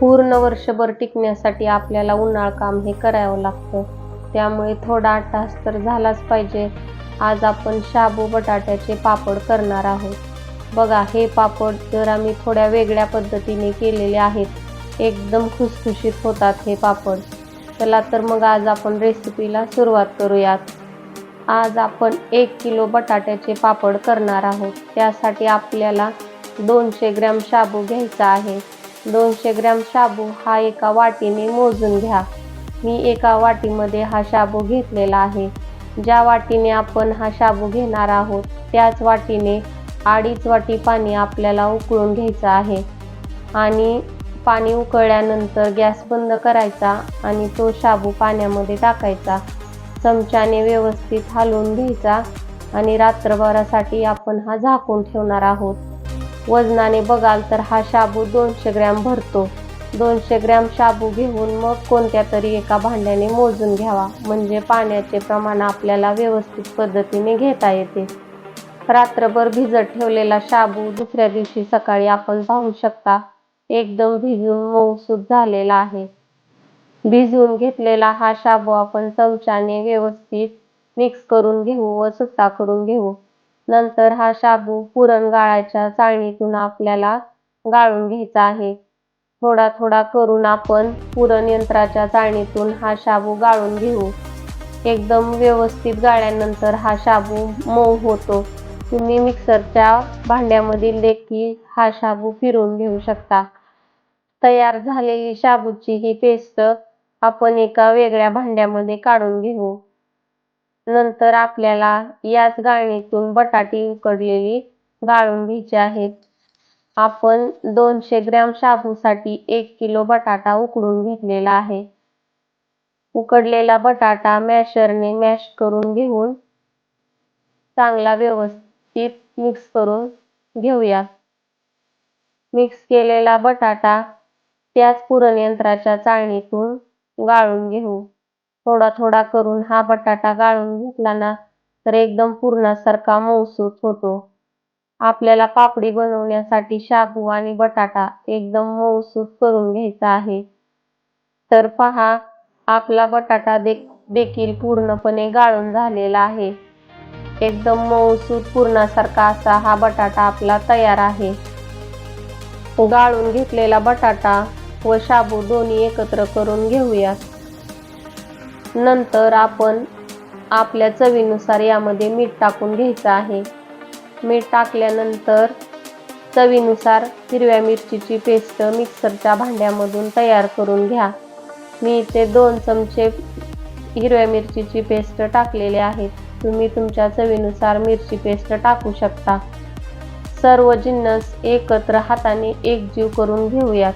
पूर्ण वर्षभर टिकण्यासाठी आपल्याला उन्हाळ काम हे करावं लागतं. त्यामुळे थोडा तास तर झालाच पाहिजे. आज आपण शाबू बटाट्याचे पापड करणार आहोत. बघा हे पापड जर आम्ही थोड्या वेगळ्या पद्धतीने केलेले आहेत एकदम खुसखुशीत होतात हे पापड. चला तर मग आज आपण रेसिपीला सुरुवात करूयात. आज आपण एक किलो बटाट्याचे पापड करणार आहोत. त्यासाठी आपल्याला दोनशे ग्रॅम शाबू घ्यायचा आहे. दोनशे ग्रॅम शाबू हा एका वाटीने मोजून घ्या. मी एका वाटीमध्ये हा शाबू घेतलेला आहे. ज्या वाटीने आपण हा शाबू घेणार आहोत त्याच वाटीने अडीच वाटी पाणी आपल्याला उकळून घ्यायचं आहे. आणि पाणी उकळल्यानंतर गॅस बंद करायचा आणि तो शाबू पाण्यामध्ये टाकायचा. चमच्याने व्यवस्थित हलवून घ्यायचा आणि रात्रभरासाठी आपण हा झाकून ठेवणार आहोत. वजनाने बघाल तर हा शाबू दोनशे ग्रॅम भरतो. दोनशे ग्रॅम शाबू घेऊन मग कोणत्या तरी एका भांड्याने मोजून घ्यावा. म्हणजे पाण्याचे प्रमाण आपल्याला व्यवस्थित पद्धतीने घेता येते. रात्रभर भिजत ठेवलेला शाबू दुसऱ्या दिवशी सकाळी आपण पाहू शकता. एकदम भिजून मऊसूत झालेला आहे. भिजवून घेतलेला हा शाबू आपण चमच्याने व्यवस्थित मिक्स करून घेऊ व सुट्टा करून घेऊ. नंतर हा शाबू पुरण गाळायच्या चाळणीतून आपल्याला गाळून घ्यायचा आहे. थोडा थोडा करून आपण पुरण यंत्राच्या चाळणीतून हा शाबू गाळून घेऊ. एकदम व्यवस्थित गाळल्यानंतर हा शाबू मऊ होतो. तुम्ही मिक्सरच्या भांड्यामधील देखील हा शाबू फिरवून घेऊ शकता. तयार झालेली शाबूची ही पेस्ट आपण एका वेगळ्या भांड्यामध्ये काढून घेऊ. नंतर आपल्याला याच गाळणीतून बटाटी उकडलेली गाळून घ्यायची आहेत. आपण दोनशे ग्रॅम शाबूसाठी एक किलो बटाटा उकडून घेतलेला आहे. उकडलेला बटाटा मॅशरने मॅश करून घेऊन चांगला व्यवस्थित मिक्स करून घेऊया. मिक्स केलेला बटाटा त्याच पुरण यंत्राच्या चाळणीतून गाळून घेऊ. थोडा थोडा करून हा बटाटा गाळून घेतला ना तर एकदम पूर्णासारखा मऊसूत होतो. आपल्याला पापडी बनवण्यासाठी शाबू आणि बटाटा एकदम मऊसूत करून घ्यायचा आहे. तर पहा आपला बटाटा दे देखील पूर्णपणे गाळून झालेला आहे. एकदम मऊसूत पूर्णासारखा असा हा बटाटा आपला तयार आहे. गाळून घेतलेला बटाटा व शाबू दोन्ही एकत्र करून घेऊयात. नंतर आपण आपल्या चवीनुसार यामध्ये मीठ टाकून घ्यायचं आहे. मीठ टाकल्यानंतर चवीनुसार हिरव्या मिरचीची पेस्ट मिक्सरच्या भांड्यामधून तयार करून घ्या. मी इथे दोन चमचे हिरव्या मिरचीची पेस्ट टाकलेले आहेत. तुम्ही तुमच्या चवीनुसार मिरची पेस्ट टाकू शकता. सर्व जिन्नस एकत्र हाताने एकजीव करून घेऊयात.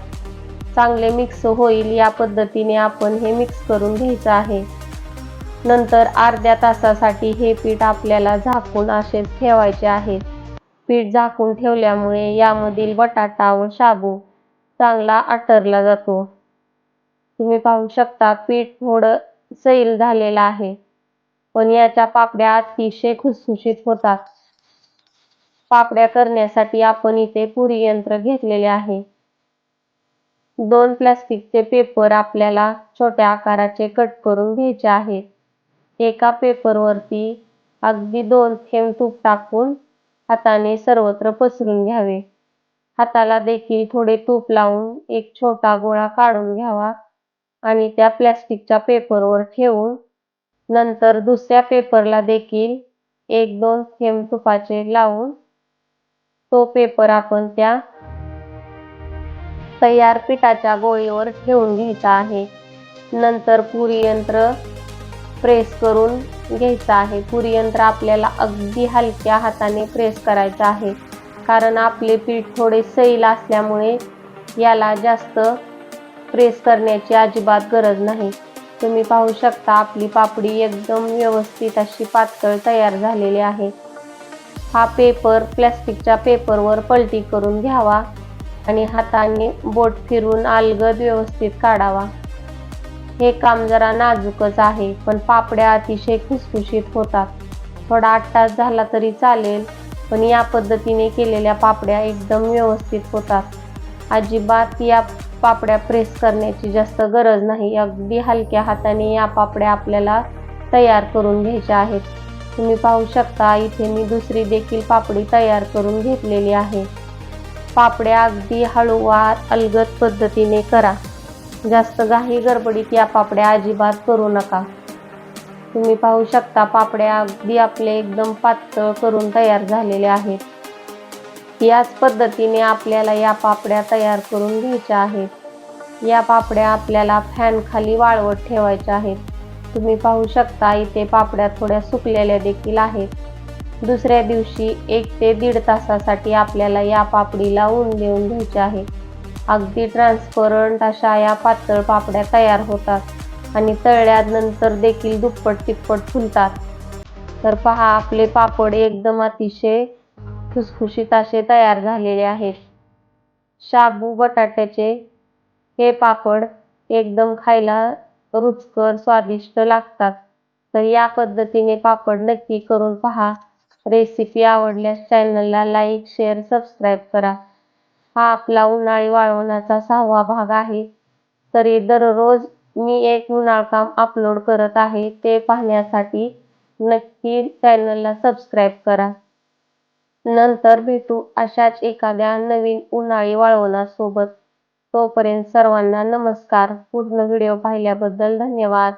चांगले मिक्स होईल या पद्धतीने आपण हे मिक्स करून घ्यायचं आहे. नंतर अर्ध्या तासासाठी हे पीठ आपल्याला झाकून असेच ठेवायचे आहे. पीठ झाकून ठेवल्यामुळे यामधील बटाटा व शाबू चांगला आटरला जातो. तुम्ही पाहू शकता पीठ थोडं सैल झालेलं आहे पण याच्या पापड्या अतिशय खुसखुशीत होतात. पापड्या करण्यासाठी आपण इथे पुरी यंत्र घेतलेले आहे. दोन प्लास्टिकचे पेपर आपल्याला छोट्या आकाराचे कट करून घ्यायचे आहेत. एका पेपरवरती अगदी दोन थेंब तूप टाकून हाताने सर्वत्र पसरून घ्यावे. हाताला देखील थोडे तूप लावून एक छोटा गोळा काढून घ्यावा आणि त्या प्लॅस्टिकच्या पेपरवर ठेवून नंतर दुसऱ्या पेपरला देखील एक दोन थेंब तुपाचे लावून तो पेपर आपण त्या तयार पिठाच्या गोळीवर ठेवून घ्यायचा आहे. नंतर पुरी यंत्र प्रेस करून घ्यायचं आहे. पुरी यंत्र आपल्याला अगदी हलक्या हाताने प्रेस करायचं आहे. कारण आपले पीठ थोडे सैल असल्यामुळे याला जास्त प्रेस करण्याची अजिबात गरज नाही. तुम्ही पाहू शकता आपली पापडी एकदम व्यवस्थित अशी पातळ तयार झालेली आहे. हा पेपर प्लॅस्टिकच्या पेपरवर पलटी करून घ्यावा. आणि हाताने बोट फिरून अलगद व्यवस्थित काढावा. हे काम जरा नाजूकच आहे पण पापड्या अतिशय खुसखुशीत होतात. थोडा आठ तास झाला तरी चालेल पण या पद्धतीने केलेल्या पापड्या एकदम व्यवस्थित होतात. अजिबात या पापड्या प्रेस करण्याची जास्त गरज नाही अगदी हलक्या हाताने या पापड्या आपल्याला तयार करून घ्यायच्या आहेत. तुम्ही पाहू शकता इथे मी दुसरी देखील पापडी तयार करून घेतलेली आहे. पापड्या अगदी हळूवार अलगद पद्धतीने करा. जास्त घाई गडबडीत या पापड्या अजिबात करू नका. तुम्ही पाहू शकता पापड्या अगदी आपले एकदम पातळ करून तयार झालेले आहेत. याच पद्धतीने आपल्याला या पापड्या तयार करून घ्यायच्या आहेत. या पापड्या आपल्याला फॅन खाली वाळवत ठेवायच्या आहेत. तुम्ही पाहू शकता इथे पापड्या थोड्या सुकलेल्या देखील आहेत. दुसऱ्या दिवशी एक ते दीड तासासाठी आपल्याला या पापडीला ऊन देऊन घ्यायचे आहे. अगदी ट्रान्सपरंट अशा या पातळ पापड्या तयार होतात आणि तळल्यानंतर देखील दुप्पट तिप्पट फुलतात. तर पहा आपले पापड एकदम अतिशय खुसखुशीत असे तयार झालेले आहेत. शाबू बटाट्याचे हे पापड एकदम खायला रुचकर स्वादिष्ट लागतात. तर या पद्धतीने पापड नक्की करून पहा. रेसिपी आवडल्यास चॅनलला लाईक शेअर सबस्क्राईब करा. हा आपला उन्हाळी वाळवणाचा सहावा भाग आहे. तरी दररोज मी एक उन्हाळ काम अपलोड करत आहे ते पाहण्यासाठी नक्की चॅनलला सबस्क्राईब करा. नंतर भेटू अशाच एखाद्या नवीन उन्हाळी वाळवणासोबत. तोपर्यंत सर्वांना नमस्कार. पूर्ण व्हिडिओ पाहिल्याबद्दल धन्यवाद.